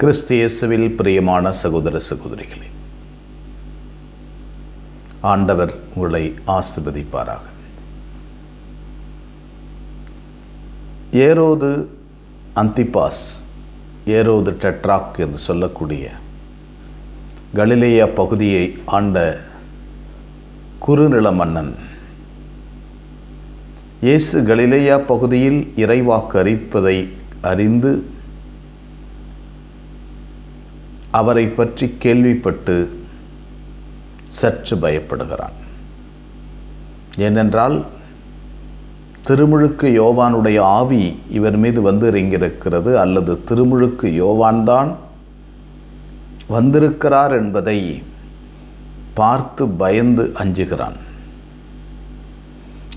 கிறிஸ்தியேசுவில் பிரியமான சகோதர சகோதரிகளே ஆண்டவர் உங்களை ஆசிர்வதிப்பாராக. ஏரோது அந்திபாஸ் ஏரோது டெட்ராக் என்று சொல்லக்கூடிய கலிலேயா பகுதியை ஆண்ட குறுநில மன்னன் இயேசு கலிலேயா பகுதியில் இறைவாக்கு அறிப்பதை அறிந்து அவரை பற்றி கேள்விப்பட்டு சற்று பயப்படுகிறான். ஏனென்றால் திருமுழுக்கு யோவானுடைய ஆவி இவர் மீது வந்து இறங்கியிருக்கிறது அல்லது திருமுழுக்கு யோவான்தான் வந்திருக்கிறார் என்பதை பார்த்து பயந்து அஞ்சுகிறான்.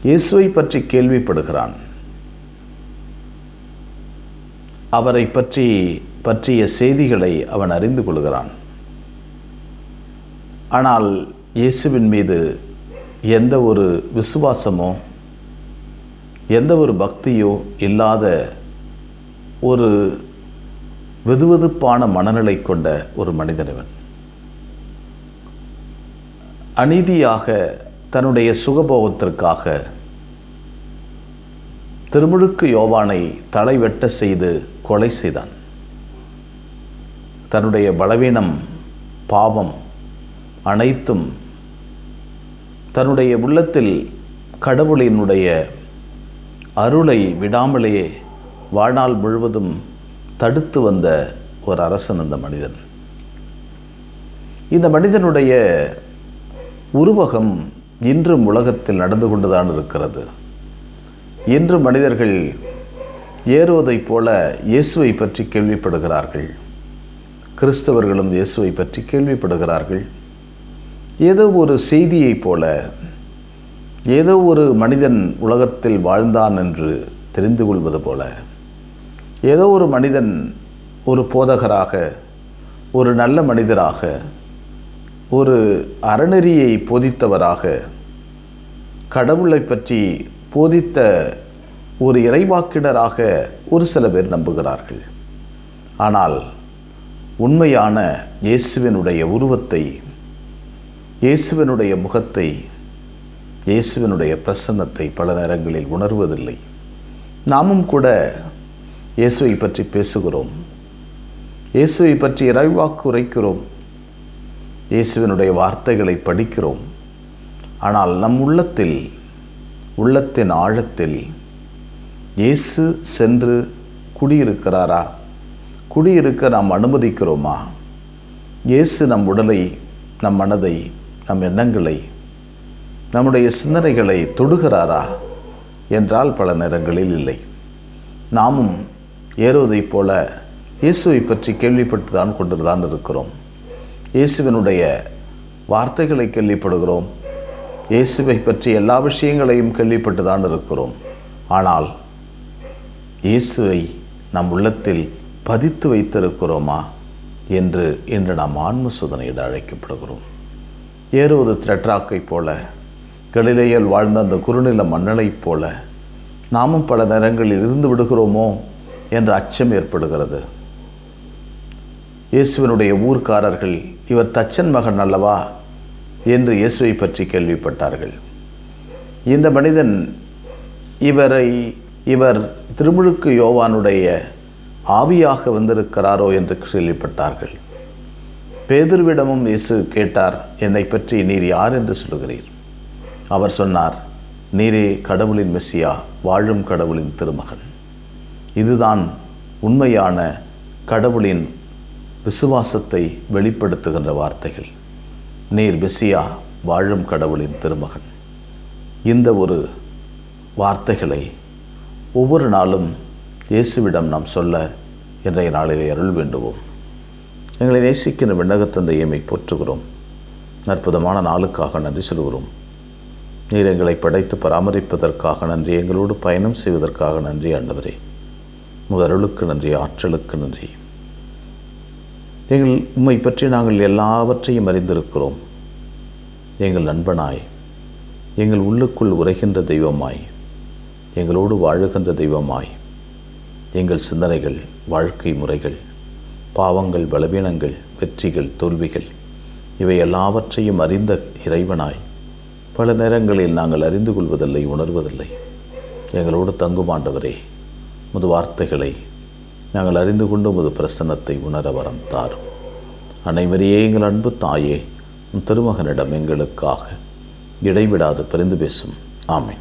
இயேசுவை பற்றி கேள்விப்படுகிறான். அவரை பற்றி பற்றிய செய்திகளை அவன் அறிந்து கொள்கிறான். ஆனால் இயேசுவின் மீது எந்த ஒரு விசுவாசமோ எந்த ஒரு பக்தியோ இல்லாத ஒரு வெதுவெதுப்பான மனநிலை கொண்ட ஒரு மனிதனவன் அநீதியாக தன்னுடைய சுகபோகத்திற்காக திருமுழுக்கு யோவானை தலைவெட்ட செய்து கொலை செய்தான். தன்னுடைய பலவீனம் பாவம் அனைத்தும் தன்னுடைய உள்ளத்தில் கடவுளினுடைய அருளை விடாமலே வாழ்நாள் முழுவதும் தடுத்து வந்த ஒரு அரசன் அந்த மனிதன். இந்த மனிதனுடைய உருவகம் இன்றும் உலகத்தில் நடந்து கொண்டுதான் இருக்கிறது. இன்று மனிதர்கள் ஏறுவதைப் போல இயேசுவை பற்றி கேள்விப்படுகிறார்கள். கிறிஸ்தவர்களும் இயேசுவை பற்றி கேள்விப்படுகிறார்கள். ஏதோ ஒரு செய்தியைப் போல ஏதோ ஒரு மனிதன் உலகத்தில் வாழ்ந்தான் என்று தெரிந்து கொள்வது போல ஏதோ ஒரு மனிதன் ஒரு போதகராக ஒரு நல்ல மனிதராக ஒரு அறநெறியை போதித்தவராக கடவுளை பற்றி போதித்த ஒரு இறைவாக்கினராக ஒரு சில பேர் நம்புகிறார்கள். ஆனால் உண்மையான இயேசுவினுடைய உருவத்தை இயேசுவினுடைய முகத்தை இயேசுவினுடைய பிரசன்னத்தை பல நேரங்களில் உணர்வதில்லை. நாமும் கூட இயேசுவை பற்றி பேசுகிறோம். இயேசுவை பற்றி இறைவாக்கு உரைக்கிறோம். இயேசுவினுடைய வார்த்தைகளை படிக்கிறோம். ஆனால் நம் உள்ளத்தில் உள்ளத்தின் ஆழத்தில் இயேசு சென்று குடியிருக்கிறாரா? குடியிருக்க நாம் அனுமதிக்கிறோமா? இயேசு நம் உடலை நம் மனதை நம் எண்ணங்களை நம்முடைய சிந்தனைகளை தொடுகிறாரா? என்றால் பல நேரங்களில் இல்லை. நாமும் ஏறுவதைப் போல இயேசுவை பற்றி கேள்விப்பட்டு தான் கொண்டு தான் இருக்கிறோம். இயேசுவினுடைய வார்த்தைகளை கேள்விப்படுகிறோம். இயேசுவை பற்றி எல்லா விஷயங்களையும் கேள்விப்பட்டு தான் இருக்கிறோம். ஆனால் இயேசுவை நம் உள்ளத்தில் பதித்து வைத்திருக்கிறோமா என்று இன்று நாம் ஆன்ம சோதனையிட அழைக்கப்படுகிறோம். ஏறுவது திரட்ராக்கைப் போல கலிலையில் வாழ்ந்த அந்த குறுநில மன்னலைப் போல நாமும் பல நேரங்களில் இருந்து விடுகிறோமோ என்ற அச்சம் ஏற்படுகிறது. இயேசுவினுடைய ஊர்க்காரர்கள் இவர் தச்சன் மகன் அல்லவா? என்று இயேசுவை பற்றி கேள்விப்பட்டார்கள். இந்த மனிதன் இவரை இவர் திருமுழுக்கு யோவானுடைய ஆவியாக வந்திருக்கிறாரோ என்று கேள்விப்பட்டார்கள். பேதுருவிடமும் இயேசு கேட்டார் என்னை பற்றி நீர் யார் என்று சொல்லுகிறீர்? அவர் சொன்னார் நீரே கடவுளின் மெஸ்ஸியா வாழும் கடவுளின் திருமகன். இதுதான் உண்மையான கடவுளின் விசுவாசத்தை வெளிப்படுத்துகின்ற வார்த்தைகள். நீர் மெஸ்ஸியா வாழும் கடவுளின் திருமகன். இந்த ஒரு வார்த்தைகளை ஒவ்வொரு நாளும் இயேசுவிடம் நாம் சொல்ல இன்றைய நாளிலே அருள் வேண்டுவோம். எங்களை நேசிக்கின்ற விண்ணகத்தந்தையமை போற்றுகிறோம். அற்புதமான நாளுக்காக நன்றி சொல்கிறோம். நீர் எங்களை படைத்து பராமரிப்பதற்காக நன்றி எங்களோடு பயணம் செய்வதற்காக நன்றி ஆண்டவரே. முதருளுக்கு நன்றி ஆற்றலுக்கு நன்றி. எங்கள் உம்மை பற்றி நாங்கள் எல்லாவற்றையும் அறிந்திருக்கிறோம். எங்கள் நண்பனாய் எங்கள் உள்ளுக்குள் உரைகின்ற தெய்வமாய் எங்களோடு வாழுகின்ற தெய்வமாய் எங்கள் சிந்தனைகள் வாழ்க்கை முறைகள் பாவங்கள் பலவீனங்கள் வெற்றிகள் தோல்விகள் இவை எல்லாவற்றையும் அறிந்த இறைவனாய் பல நேரங்களில் நாங்கள் அறிந்து கொள்வதில்லை உணர்வதில்லை. எங்களோடு தங்கும் ஆண்டவரே முது வார்த்தைகளை நாங்கள் அறிந்து கொண்டு முது பிரசன்னத்தை உணர வரம் தாரும். அனைவரையே எங்கள் அன்பு தாயே திருமகனிடம் எங்களுக்காக இடைவிடாது பிரிந்து பேசும். ஆமை